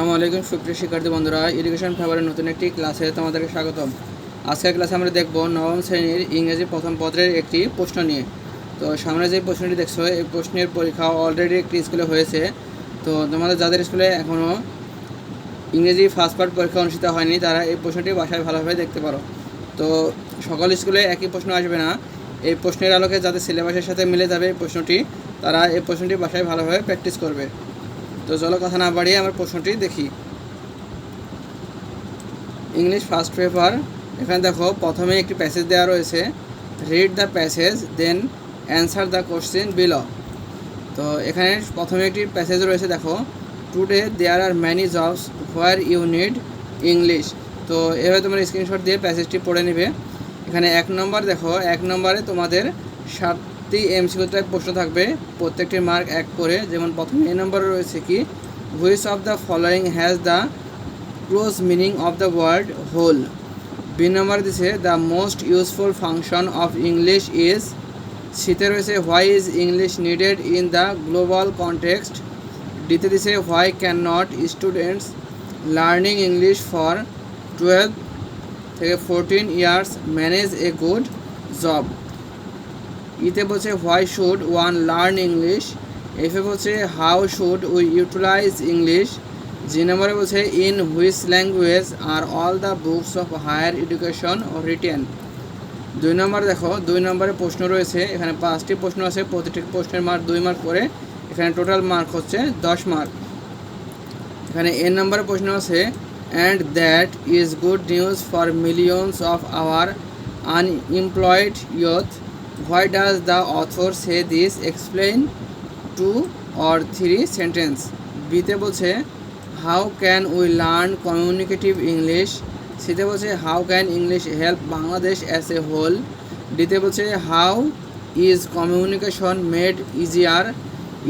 আসসালামু আলাইকুম, সুপ্রিয় শিক্ষার্থী বন্ধুরা। এডুকেশন ফেভারের নতুন একটি ক্লাসে তোমাদেরকে স্বাগতম। আজকের ক্লাসে আমরা দেখব নবম শ্রেণির ইংরেজি প্রথম পত্রের একটি প্রশ্ন নিয়ে। তো সামনে যে প্রশ্নটি দেখছ, এই প্রশ্নের পরীক্ষা অলরেডি একটি স্কুলে হয়েছে। তো তোমাদের যাদের স্কুলে এখনও ইংরেজি ফার্স্ট পার্ট পরীক্ষা অনুষ্ঠিত হয়নি, তারা এই প্রশ্নটি বাসায় ভালোভাবে দেখতে পারো। তো সকল স্কুলে একই প্রশ্ন আসবে না। এই প্রশ্নের আলোকে যাদের সিলেবাসের সাথে মিলে যাবে এই প্রশ্নটি, তারা এই প্রশ্নটি বাসায় ভালোভাবে প্র্যাকটিস করবে। তো চলো কথা না বাড়িয়ে আমার প্রশ্নটি দেখি। ইংলিশ ফার্স্ট পেপার এখানে দেখো প্রথমে একটি প্যাসেজ দেওয়া রয়েছে। Read the passage then answer the question below তো এখানে প্রথমে একটি প্যাসেজ রয়েছে, দেখো। Today there are many jobs where you need English তো এভাবে তোমার স্ক্রিনশট দিয়ে প্যাসেজটি পড়ে নেবে। এখানে এক নম্বর দেখো, এক নম্বরে তোমাদের সাতটি এমসিকিউ টাইপ প্রশ্ন থাকবে প্রত্যেকটির মার্ক এক করে। যেমন প্রথমে এ নম্বরে রয়েছে কি? Which of the following has the close meaning of the word whole B number দিছে the most useful function of English is শীতে রয়েছে why is English needed in the global context ডিতে দিছে why can not students learning English for twelve থেকে fourteen years manage a good job ইতে বলছে why should one learn English এফে বলছে how should we utilise English G নম্বরে বলছে in which language are all the books of higher education written দুই নম্বর দেখো, দুই নম্বরে প্রশ্ন রয়েছে, এখানে পাঁচটি প্রশ্ন আছে, প্রতিটি প্রশ্নের মার্ক দুই মার্ক করে, এখানে টোটাল মার্ক হচ্ছে দশ মার্ক এখানে এ নম্বরে প্রশ্ন আছে and that is good news for millions of our unemployed youth why does the author say this? Explain two or three sentence. বিতে বলছে, how can we learn communicative English? সিতে বলছে, how can English help Bangladesh as a whole? ডিতে বলছে, how is communication made easier?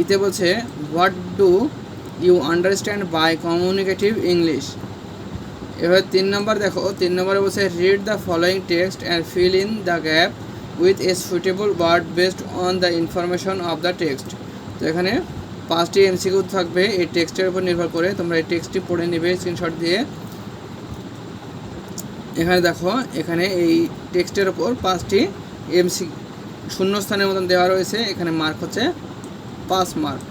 ইতে বলছে, what do you understand by communicative English? এবার তিন নম্বর দেখো, তিন নম্বরে বলছে, read the following text and fill in the gap. With a suitable word based on the information of the text তো এখানে পাঁচটি এমসিকিউ থাকবে, এই টেক্সটের উপর নির্ভর করে তোমরা এই টেক্সটটি পড়ে নেবে স্ক্রিনশট দিয়ে। এখানে দেখো, এখানে এই টেক্সটের ওপর পাঁচটি এমসি, শূন্যস্থানের মতন দেওয়া রয়েছে, এখানে মার্ক হচ্ছে পাঁচ মার্ক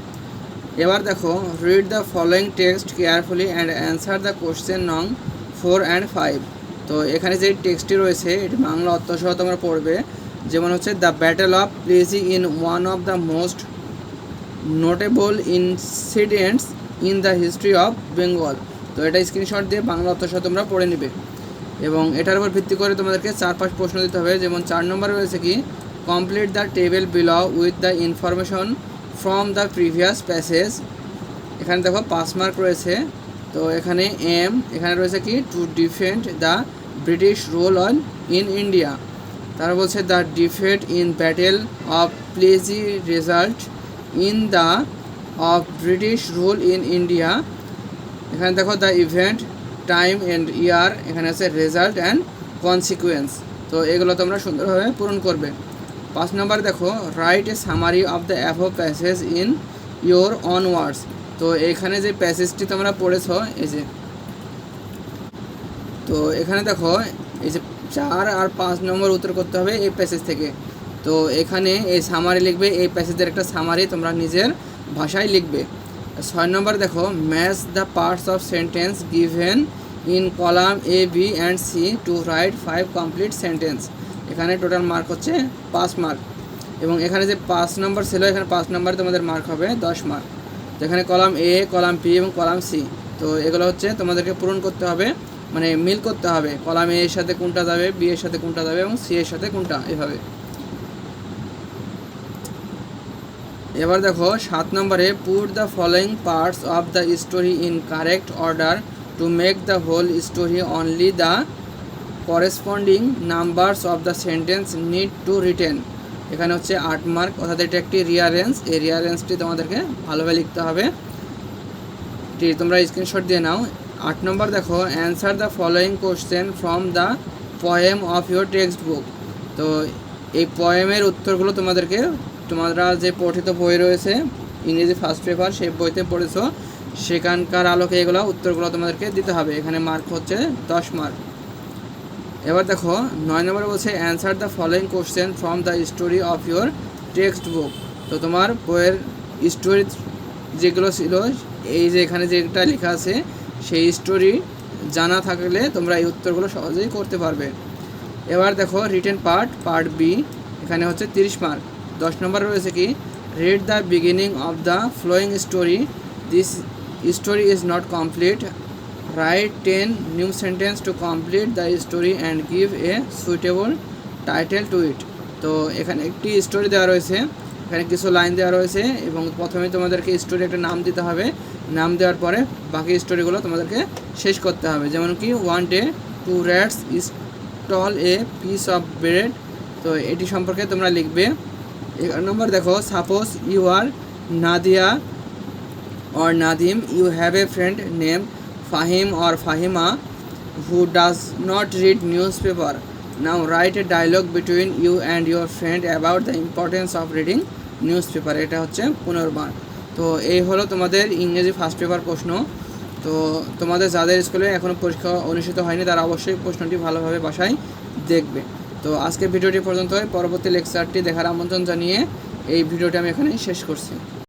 এবার দেখো read the following text carefully and answer the question no four and five তো এখানে যে টেক্সটটি রয়েছে, এটি বাংলা অর্থসহ তোমরা পড়বে। যেমন হচ্ছে the battle of Plassey in one of the most notable incidents in the history of Bengal তো এটা স্ক্রিনশট দিয়ে বাংলা অর্থসহ তোমরা পড়ে নেবে। এবং এটার উপর ভিত্তি করে তোমাদেরকে চার পাঁচ প্রশ্ন দিতে হবে। যেমন চার নম্বর রয়েছে কি complete the table below with the information from the previous passage এখানে দেখো পাঁচ মার্ক রয়েছে। তো এখানে এম এখানে রয়েছে কি to defend the British rule on in India তারা বলছে the defeat in battle of Plassey result in the of British rule in India এখানে দেখো the event time and year এখানে আছে রেজাল্ট অ্যান্ড কনসিকুয়েন্স তো এগুলো তোমরা সুন্দরভাবে পূরণ করবে। পাঁচ নম্বর দেখো write a summary of the above passage in your own words তো এখানে যে প্যাসেজটি তোমরা পড়েছ, এই যে, তো এখানে দেখো, এই যে চার আর পাঁচ নম্বর উত্তর করতে হবে এই প্যাসেজ থেকে। তো এখানে এই সামারি লিখবে, এই প্যাসেজের একটা সামারি তোমরা নিজের ভাষায় লিখবে। ছয় নম্বর দেখো match the parts of sentence given in column A B and C to write five complete sentence এখানে টোটাল মার্ক হচ্ছে পাঁচ মার্ক এবং এখানে যে পাঁচ নম্বর ছিল, এখানে পাঁচ নম্বরে তোমাদের মার্ক হবে দশ মার্ক তো এখানে কলাম এ কলাম পি এবং কলাম সি তো এগুলো হচ্ছে তোমাদেরকে পূরণ করতে হবে। মানে মিল করতে হবে। কলাম এর সাথে কোনটা যাবে বি এর সাথে কোনটা যাবে এবং সি এর সাথে কোনটা, এভাবে। এবার দেখো, সাত নম্বরে put the following parts of the story in correct order to make the whole story only the corresponding numbers of the sentence need to written এখানে হচ্ছে আট মার্ক অর্থাৎ এটা একটি রিয়ারেন্স এই রিয়ারেন্সটি তোমাদেরকে ভালোভাবে লিখতে হবে। তোমরা স্ক্রিনশট দিয়ে নাও। আট নম্বর দেখো answer the following question from the poem of your text book তো এই পয়েমের উত্তরগুলো তোমাদেরকে, তোমরা যে পঠিত বই রয়েছে, ইংরেজি ফার্স্ট পেপার সেই বইতে পড়েছো, সেখানকার আলোকে এগুলো উত্তরগুলো তোমাদেরকে দিতে হবে। এখানে মার্ক হচ্ছে দশ মার্ক এবার দেখো, নয় নম্বরে বলছে answer the following question from the story of your text book তো তোমার বইয়ের স্টোরি যেগুলো ছিল, এই যে এখানে যেটা লেখা আছে সেই স্টোরি জানা থাকলে তোমরা এই উত্তরগুলো সহজেই করতে পারবে। এবার দেখো রিটেন পার্ট পার্ট বি এখানে হচ্ছে তিরিশ মার্ক দশ নম্বরে রয়েছে কি? Read the beginning of the following story this story is not complete write ten new sentence to complete the story and give a suitable title to it তো এখানে একটি স্টোরি দেওয়া রয়েছে। এখানে কিছু লাইন দেওয়া রয়েছে এবং প্রথমে তোমাদেরকে স্টোরি একটা নাম দিতে হবে। নাম দেওয়ার পরে বাকি স্টোরিগুলো তোমাদেরকে শেষ করতে হবে। যেমন কি one day two rats stole a piece of bread তো এটি সম্পর্কে তোমরা লিখবে। এগারো নম্বর দেখো suppose you are Nadia or Nadim you have a friend name Fahim or Fahima who does not read newspaper now write a dialogue between you and your friend about the importance of reading newspaper. এটা হচ্ছে পুনর্বার। তো এই হলো তোমাদের ইংরেজি first paper প্রশ্ন। তো তোমাদের যাদের স্কুলে এখনও পরীক্ষা অনুষ্ঠিত হয়নি, তারা অবশ্যই প্রশ্নটি ভালোভাবে বাসায় দেখবে। তো আজকে ভিডিওটি পর্যন্ত পরবর্তী লেকচারটি দেখার আমন্ত্রণ জানিয়ে এই ভিডিওটি আমি এখানেই শেষ করছি।